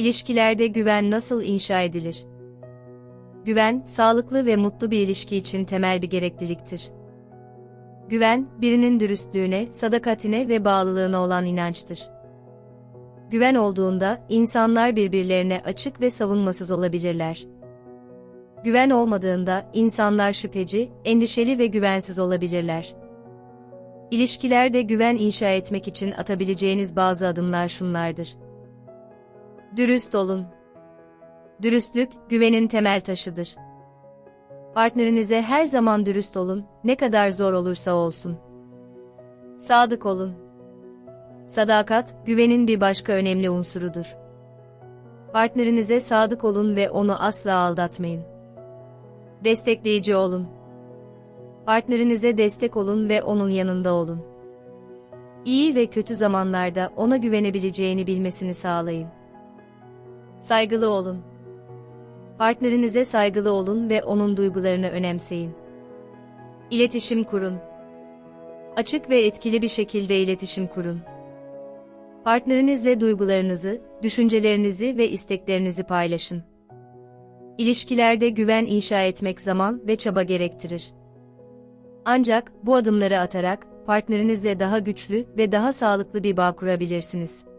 İlişkilerde güven nasıl inşa edilir? Güven, sağlıklı ve mutlu bir ilişki için temel bir gerekliliktir. Güven, birinin dürüstlüğüne, sadakatine ve bağlılığına olan inançtır. Güven olduğunda, insanlar birbirlerine açık ve savunmasız olabilirler. Güven olmadığında, insanlar şüpheci, endişeli ve güvensiz olabilirler. İlişkilerde güven inşa etmek için atabileceğiniz bazı adımlar şunlardır. Dürüst olun. Dürüstlük, güvenin temel taşıdır. Partnerinize her zaman dürüst olun, ne kadar zor olursa olsun. Sadık olun. Sadakat, güvenin bir başka önemli unsurudur. Partnerinize sadık olun ve onu asla aldatmayın. Destekleyici olun. Partnerinize destek olun ve onun yanında olun. İyi ve kötü zamanlarda ona güvenebileceğini bilmesini sağlayın. Saygılı olun. Partnerinize saygılı olun ve onun duygularını önemseyin. İletişim kurun. Açık ve etkili bir şekilde iletişim kurun. Partnerinizle duygularınızı, düşüncelerinizi ve isteklerinizi paylaşın. İlişkilerde güven inşa etmek zaman ve çaba gerektirir. Ancak bu adımları atarak partnerinizle daha güçlü ve daha sağlıklı bir bağ kurabilirsiniz.